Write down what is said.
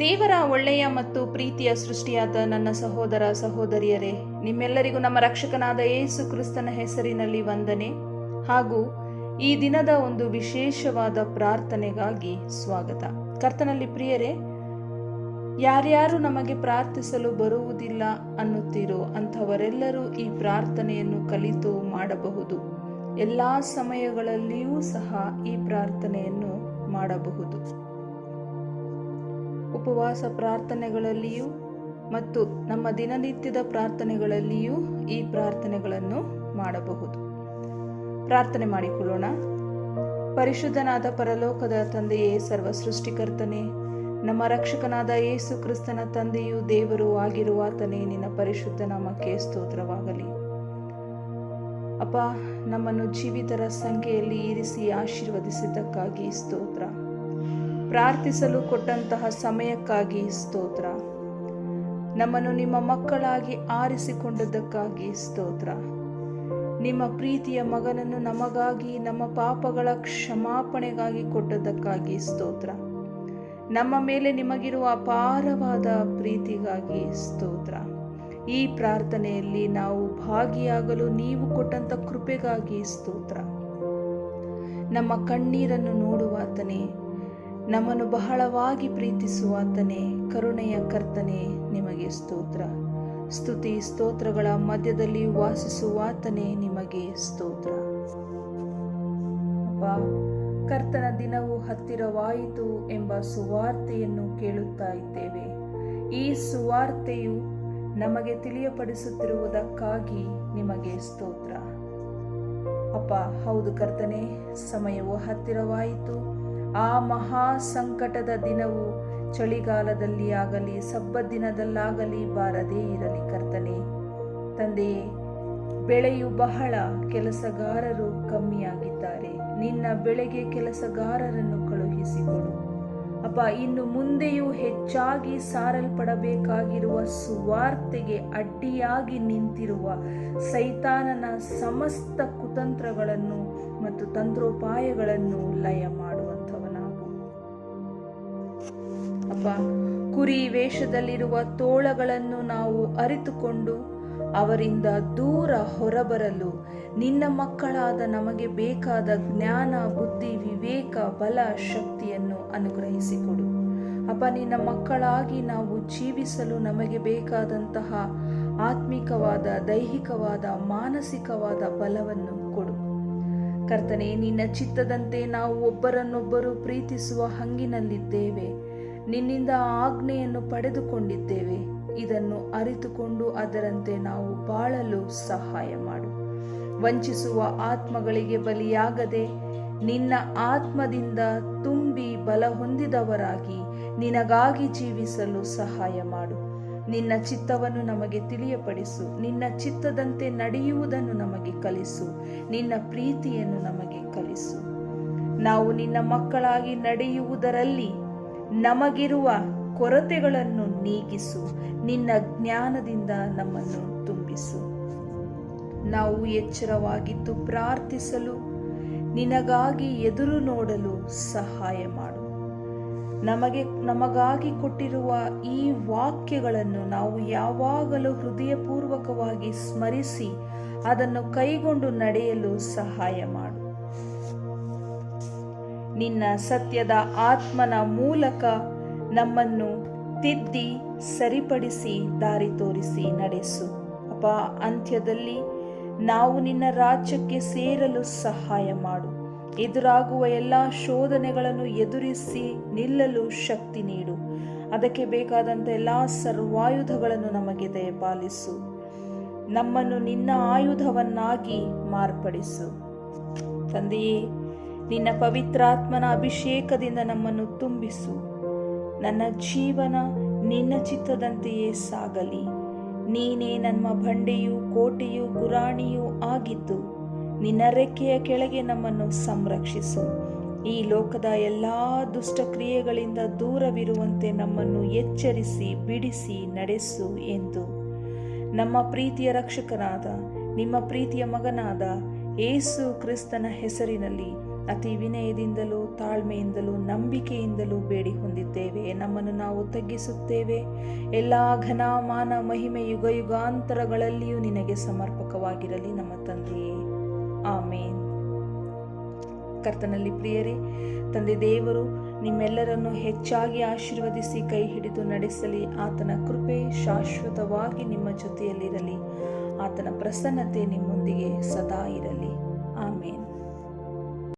ದೇವರ ಒಳ್ಳೆಯ ಮತ್ತು ಪ್ರೀತಿಯ ಸೃಷ್ಟಿಯಾದ ನನ್ನ ಸಹೋದರ ಸಹೋದರಿಯರೇ, ನಿಮ್ಮೆಲ್ಲರಿಗೂ ನಮ್ಮ ರಕ್ಷಕನಾದ ಯೇಸು ಕ್ರಿಸ್ತನ ಹೆಸರಿನಲ್ಲಿ ವಂದನೆ ಹಾಗೂ ಈ ದಿನದ ಒಂದು ವಿಶೇಷವಾದ ಪ್ರಾರ್ಥನೆಗಾಗಿ ಸ್ವಾಗತ. ಕರ್ತನಲ್ಲಿ ಪ್ರಿಯರೇ, ಯಾರ್ಯಾರು ನಮಗೆ ಪ್ರಾರ್ಥಿಸಲು ಬರುವುದಿಲ್ಲ ಅನ್ನುತ್ತೀರೋ ಅಂಥವರೆಲ್ಲರೂ ಈ ಪ್ರಾರ್ಥನೆಯನ್ನು ಕಲಿತು ಮಾಡಬಹುದು. ಎಲ್ಲ ಸಮಯಗಳಲ್ಲಿಯೂ ಸಹ ಈ ಪ್ರಾರ್ಥನೆಯನ್ನು ಮಾಡಬಹುದು. ಉಪವಾಸ ಪ್ರಾರ್ಥನೆಗಳಲ್ಲಿಯೂ ಮತ್ತು ನಮ್ಮ ದಿನನಿತ್ಯದ ಪ್ರಾರ್ಥನೆಗಳಲ್ಲಿಯೂ ಈ ಪ್ರಾರ್ಥನೆಗಳನ್ನು ಮಾಡಬಹುದು. ಪ್ರಾರ್ಥನೆ ಮಾಡಿಕೊಳ್ಳೋಣ. ಪರಿಶುದ್ಧನಾದ ಪರಲೋಕದ ತಂದೆಯೇ ಸರ್ವ ಸೃಷ್ಟಿಕರ್ತನೇ ನಮ್ಮ ರಕ್ಷಕನಾದ ಯೇಸು ಕ್ರಿಸ್ತನ ತಂದೆಯು ದೇವರು ಆಗಿರುವಾತನೇ, ನಿನ್ನ ಪರಿಶುದ್ಧ ನಾಮಕ್ಕೆ ಸ್ತೋತ್ರವಾಗಲಿ. ಅಪ್ಪ, ನಮ್ಮನ್ನು ಜೀವಿತರ ಸಂಖ್ಯೆಯಲ್ಲಿ ಇರಿಸಿ ಆಶೀರ್ವದಿಸಿದ್ದಕ್ಕಾಗಿ ಸ್ತೋತ್ರ. ಪ್ರಾರ್ಥಿಸಲು ಕೊಟ್ಟಂತಹ ಸಮಯಕ್ಕಾಗಿ ಸ್ತೋತ್ರ. ನಮ್ಮನ್ನು ನಿಮ್ಮ ಮಕ್ಕಳಾಗಿ ಆರಿಸಿಕೊಂಡದ್ದಕ್ಕಾಗಿ ಸ್ತೋತ್ರ. ನಿಮ್ಮ ಪ್ರೀತಿಯ ಮಗನನ್ನು ನಮಗಾಗಿ, ನಮ್ಮ ಪಾಪಗಳ ಕ್ಷಮಾಪಣೆಗಾಗಿ ಕೊಟ್ಟದ್ದಕ್ಕಾಗಿ ಸ್ತೋತ್ರ. ನಮ್ಮ ಮೇಲೆ ನಿಮಗಿರುವ ಅಪಾರವಾದ ಪ್ರೀತಿಗಾಗಿ ಸ್ತೋತ್ರ. ಈ ಪ್ರಾರ್ಥನೆಯಲ್ಲಿ ನಾವು ಭಾಗಿಯಾಗಲು ನೀವು ಕೊಟ್ಟಂತ ಕೃಪೆಗಾಗಿ ಸ್ತೋತ್ರ. ನಮ್ಮ ಕಣ್ಣೀರನ್ನು ನೋಡುವಾತನೇ ನಮ್ಮನ್ನು ಬಹಳವಾಗಿ ಪ್ರೀತಿಸುವಾತನೇ, ಕರುಣೆಯ ಕರ್ತನೆ, ನಿಮಗೆ ಸ್ತೋತ್ರ. ಸ್ತುತಿ ಸ್ತೋತ್ರಗಳ ಮಧ್ಯದಲ್ಲಿ ವಾಸಿಸುವಾತನೇ, ನಿಮಗೆ ಸ್ತೋತ್ರ. ಕರ್ತನ ದಿನವು ಹತ್ತಿರವಾಯಿತು ಎಂಬ ಸುವಾರ್ತೆಯನ್ನು ಕೇಳುತ್ತಾ ಇದ್ದೇವೆ. ಈ ಸುವಾರ್ತೆಯು ನಮಗೆ ತಿಳಿಯಪಡಿಸುತ್ತಿರುವುದಕ್ಕಾಗಿ ನಿಮಗೆ ಸ್ತೋತ್ರ. ಅಪ್ಪ, ಹೌದು ಕರ್ತನೆ, ಸಮಯವು ಹತ್ತಿರವಾಯಿತು. ಆ ಮಹಾ ಸಂಕಟದ ದಿನವು ಚಳಿಗಾಲದಲ್ಲಿ ಆಗಲಿ ಸಬ್ಬ ದಿನದಲ್ಲಾಗಲಿ ಬಾರದೇ ಇರಲಿ ಕರ್ತನೆ. ತಂದೆಯೇ ಬೆಳೆಯು ಬಹಳ, ಕೆಲಸಗಾರರು ಕಮ್ಮಿಯಾಗಿದ್ದಾರೆ. ನಿನ್ನ ಬೆಳೆಗೆ ಕೆಲಸಗಾರರನ್ನು ಕಳುಹಿಸಿಕೊಡು. ಅಪ್ಪ ಇನ್ನು ಮುಂದೆಯೂ ಹೆಚ್ಚಾಗಿ ಸಾರಲ್ಪಡಬೇಕಾಗಿರುವ ಸುವಾರ್ತೆಗೆ ಅಡ್ಡಿಯಾಗಿ ನಿಂತಿರುವ ಸೈತಾನನ ಸಮಸ್ತ ಕುತಂತ್ರಗಳನ್ನು ಮತ್ತು ತಂತ್ರೋಪಾಯಗಳನ್ನು ಲಯ ಮಾಡುವಂಥವನಾಗು ಅಪ್ಪ ಕುರಿ ವೇಷದಲ್ಲಿರುವ ತೋಳಗಳನ್ನು ನಾವು ಅರಿತುಕೊಂಡು ಅವರಿಂದ ದೂರ ಹೊರಬರಲು ನಿನ್ನ ಮಕ್ಕಳಾದ ನಮಗೆ ಬೇಕಾದ ಜ್ಞಾನ, ಬುದ್ಧಿ, ವಿವೇಕ, ಬಲ, ಶಕ್ತಿಯನ್ನು ಅನುಗ್ರಹಿಸಿಕೊಡು. ಅಪ್ಪ, ನಿನ್ನ ಮಕ್ಕಳಾಗಿ ನಾವು ಜೀವಿಸಲು ನಮಗೆ ಬೇಕಾದಂತಹ ಆತ್ಮಿಕವಾದ, ದೈಹಿಕವಾದ, ಮಾನಸಿಕವಾದ ಬಲವನ್ನು ಕೊಡು. ಕರ್ತನೆ, ನಿನ್ನ ಚಿತ್ತದಂತೆ ನಾವು ಒಬ್ಬರನ್ನೊಬ್ಬರು ಪ್ರೀತಿಸುವ ಹಂಗಿನಲ್ಲಿದ್ದೇವೆ. ನಿನ್ನಿಂದ ಆಜ್ಞೆಯನ್ನು ಪಡೆದುಕೊಂಡಿದ್ದೇವೆ. ಇದನ್ನು ಅರಿತುಕೊಂಡು ಅದರಂತೆ ನಾವು ಬಾಳಲು ಸಹಾಯ ಮಾಡು. ವಂಚಿಸುವ ಆತ್ಮಗಳಿಗೆ ಬಲಿಯಾಗದೆ ನಿನ್ನ ಆತ್ಮದಿಂದ ತುಂಬಿ ಬಲ ಹೊಂದಿದವರಾಗಿ ನಿನಗಾಗಿ ಜೀವಿಸಲು ಸಹಾಯ ಮಾಡು. ನಿನ್ನ ಚಿತ್ತವನ್ನು ನಮಗೆ ತಿಳಿಯಪಡಿಸು. ನಿನ್ನ ಚಿತ್ತದಂತೆ ನಡೆಯುವುದನ್ನು ನಮಗೆ ಕಲಿಸು. ನಿನ್ನ ಪ್ರೀತಿಯನ್ನು ನಮಗೆ ಕಲಿಸು. ನಾವು ನಿನ್ನ ಮಕ್ಕಳಾಗಿ ನಡೆಯುವುದರಲ್ಲಿ ನಮಗಿರುವ ಕೊರತೆಗಳನ್ನು ನೀಗಿಸು. ನಿನ್ನ ಜ್ಞಾನದಿಂದ ನಮ್ಮನ್ನು ತುಂಬಿಸು. ನಾವು ಎಚ್ಚರವಾಗಿದ್ದು ಪ್ರಾರ್ಥಿಸಲು, ನಿನಗಾಗಿ ಎದುರು ನೋಡಲು ಸಹಾಯ ಮಾಡು. ನಮಗೆ, ನಮಗಾಗಿ ಕೊಟ್ಟಿರುವ ಈ ವಾಕ್ಯಗಳನ್ನು ನಾವು ಯಾವಾಗಲೂ ಹೃದಯಪೂರ್ವಕವಾಗಿ ಸ್ಮರಿಸಿ, ಅದನ್ನು ಕೈಗೊಂಡು ನಡೆಯಲು ಸಹಾಯ ಮಾಡು. ನಿನ್ನ ಸತ್ಯದ ಆತ್ಮನ ಮೂಲಕ ನಮ್ಮನ್ನು ತಿದ್ದಿ ಸರಿಪಡಿಸಿ, ದಾರಿ ತೋರಿಸಿ ನಡೆಸು. ಅಪ್ಪ, ಅಂತ್ಯದಲ್ಲಿ ನಾವು ನಿನ್ನ ರಾಜ್ಯಕ್ಕೆ ಸೇರಲು ಸಹಾಯ ಮಾಡು. ಎದುರಾಗುವ ಎಲ್ಲ ಶೋಧನೆಗಳನ್ನು ಎದುರಿಸಿ ನಿಲ್ಲಲು ಶಕ್ತಿ ನೀಡು. ಅದಕ್ಕೆ ಬೇಕಾದಂಥ ಎಲ್ಲ ಸರ್ವಾಯುಧಗಳನ್ನು ನಮಗೆ ದಯಪಾಲಿಸು. ನಮ್ಮನ್ನು ನಿನ್ನ ಆಯುಧವನ್ನಾಗಿ ಮಾರ್ಪಡಿಸು. ತಂದೆಯೇ ನಿನ್ನ ಪವಿತ್ರಾತ್ಮನ ಅಭಿಷೇಕದಿಂದ ನಮ್ಮನ್ನು ತುಂಬಿಸು. ನನ್ನ ಜೀವನ ನಿನ್ನ ಚಿತ್ತದಂತೆಯೇ ಸಾಗಲಿ. ನೀನೇ ನಮ್ಮ ಬಂಡೆಯು ಕೋಟೆಯು ಗುರಾಣಿಯೂ ಆಗಿದ್ದು, ನಿನ್ನ ರೆಕ್ಕೆಯ ಕೆಳಗೆ ನಮ್ಮನ್ನು ಸಂರಕ್ಷಿಸು. ಈ ಲೋಕದ ಎಲ್ಲ ದುಷ್ಟಕ್ರಿಯೆಗಳಿಂದ ದೂರವಿರುವಂತೆ ನಮ್ಮನ್ನು ಎಚ್ಚರಿಸಿ, ಬಿಡಿಸಿ, ನಡೆಸು ಎಂದು. ನಮ್ಮ ಪ್ರೀತಿಯ ರಕ್ಷಕನಾದ, ನಿಮ್ಮ ಪ್ರೀತಿಯ ಮಗನಾದ ಏಸು ಕ್ರಿಸ್ತನ ಹೆಸರಿನಲ್ಲಿ ಅತಿ ವಿನಯದಿಂದಲೂ ತಾಳ್ಮೆಯಿಂದಲೂ ನಂಬಿಕೆಯಿಂದಲೂ ಬೇಡಿ ಹೊಂದಿದ್ದೇವೆ. ನಮ್ಮನ್ನು ನಾವು ತಗ್ಗಿಸುತ್ತೇವೆ. ಎಲ್ಲ ಘನಮಾನ ಮಹಿಮೆ ಯುಗ ಯುಗಾಂತರಗಳಲ್ಲಿಯೂ ನಿನಗೆ ಸಮರ್ಪಕವಾಗಿರಲಿ ನಮ್ಮ ತಂದೆಯೇ. ಆಮೇನ್. ಕರ್ತನಲ್ಲಿ ಪ್ರಿಯರೇ, ತಂದೆ ದೇವರು, ನಿಮ್ಮೆಲ್ಲರನ್ನು ಹೆಚ್ಚಾಗಿ ಆಶೀರ್ವದಿಸಿ ಕೈ ಹಿಡಿದು ನಡೆಸಲಿ. ಆತನ ಕೃಪೆ ಶಾಶ್ವತವಾಗಿ ನಿಮ್ಮ ಜೊತೆಯಲ್ಲಿರಲಿ. ಆತನ ಪ್ರಸನ್ನತೆ ನಿಮ್ಮೊಂದಿಗೆ ಸದಾ ಇರಲಿ.